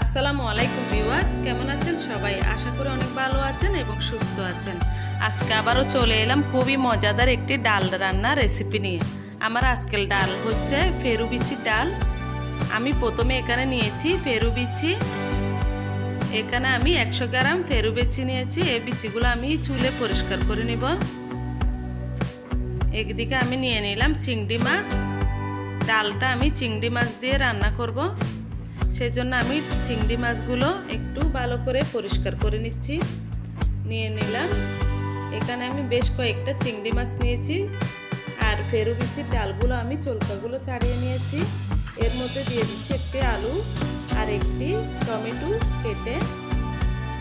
আসসালামু আলাইকুম ভিউয়ার্স, কেমন আছেন সবাই? আশা করি অনেক ভালো আছেন এবং সুস্থ আছেন। আজকে আবারও চলে এলাম খুবই মজাদার একটি ডাল রান্নার রেসিপি নিয়ে। আমার আজকের ডাল হচ্ছে ফেরু বিচির ডাল। আমি প্রথমে এখানে নিয়েছি ফেরু বিচি এখানে আমি একশো গ্রাম ফেরু বিচি নিয়েছি। এই বিচিগুলো আমি চুলে পরিষ্কার করে নেব। একদিকে আমি নিয়ে নিলাম চিংড়ি মাছ। ডালটা আমি চিংড়ি মাছ দিয়ে রান্না করব। সেই জন্য আমি চিংড়ি মাছগুলো একটু ভালো করে পরিষ্কার করে নিচ্ছি। নিয়ে নিলাম। এখানে আমি বেশ কয়েকটা চিংড়ি মাছ নিয়েছি। আর ফেরু বিচির ডালগুলো আমি চলকাগুলো ছাড়িয়ে নিয়েছি। এর মধ্যে দিয়ে দিচ্ছি একটি আলু আর একটি টমেটো কেটে।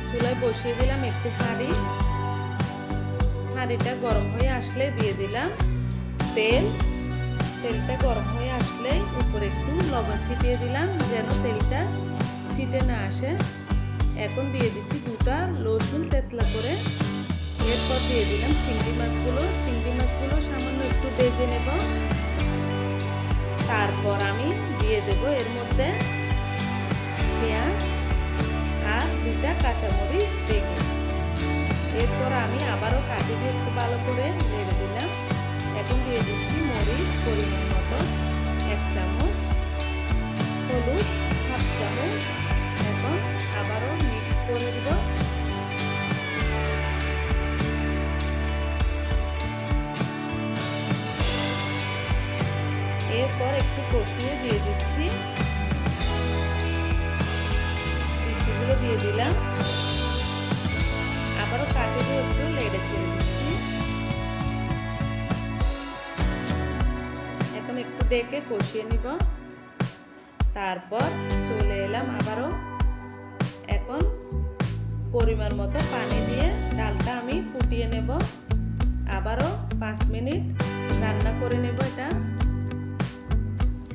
চুলায় বসিয়ে দিলাম একটু হাঁড়ি। হাঁড়িটা গরম হয়ে আসলে দিয়ে দিলাম তেল। তেলটা গরম হয়ে আসলে উপরে একটু লবণ ছিটিয়ে দিলাম, যেন তেলটা ছিটে না আসে। এখন দিয়ে দিচ্ছি দুটা রসুন তেতলা করে। এরপর দিয়ে দিলাম চিংড়ি মাছগুলো। চিংড়ি মাছগুলো সামান্য একটু বেজে নেব। তারপর আমি দিয়ে দেব এর মধ্যে পেঁয়াজ আর দুটা কাঁচামরিচ বেগে এরপর আমি আবারও কাটি দিয়ে একটু ভালো করে নেড়ে দিলাম। এখন দিয়ে দিচ্ছি পরিমাণ মতো এক চামচ হলুদ, হাফ চামচ এখন আবারও মিক্স করে দেব। এরপর একটু কষিয়ে দিয়ে দিচ্ছি। ডেকে কষিয়ে নিব। তারপর চলে এলাম আবারও। এখন পরিমাণ মতো পানি দিয়ে ডালটা আমি ফুটিয়ে নেব। আবারও পাঁচ মিনিট রান্না করে নেব এটা।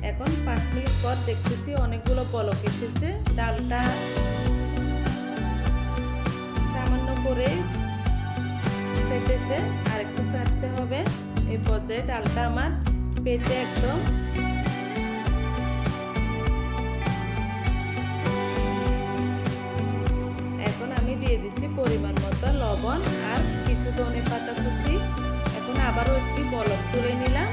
এখন পাঁচ মিনিট পর দেখতেছি অনেকগুলো বলক এসেছে। ডালটা সামান্য করে ফেটেছে। আর একটু ফেটতে হবে। এই পর্যায়ে ডালটা আমার পেটে একদম। এখন আমি দিয়ে দিচ্ছি পরিমাণ মতো লবণ আর কিছু ধনে পাতা কুচি। এখন আবারও একটি বলক তুলে নিলাম।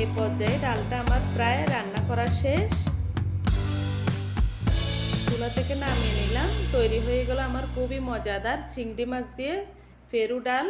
এই পর্যায়ে ডালটা আমার প্রায় রান্না করা শেষ। চুলা থেকে নামিয়ে নিলাম। তৈরি হয়ে গেল আমার খুবই মজাদার চিংড়ি মাছ দিয়ে ফেরু ডাল।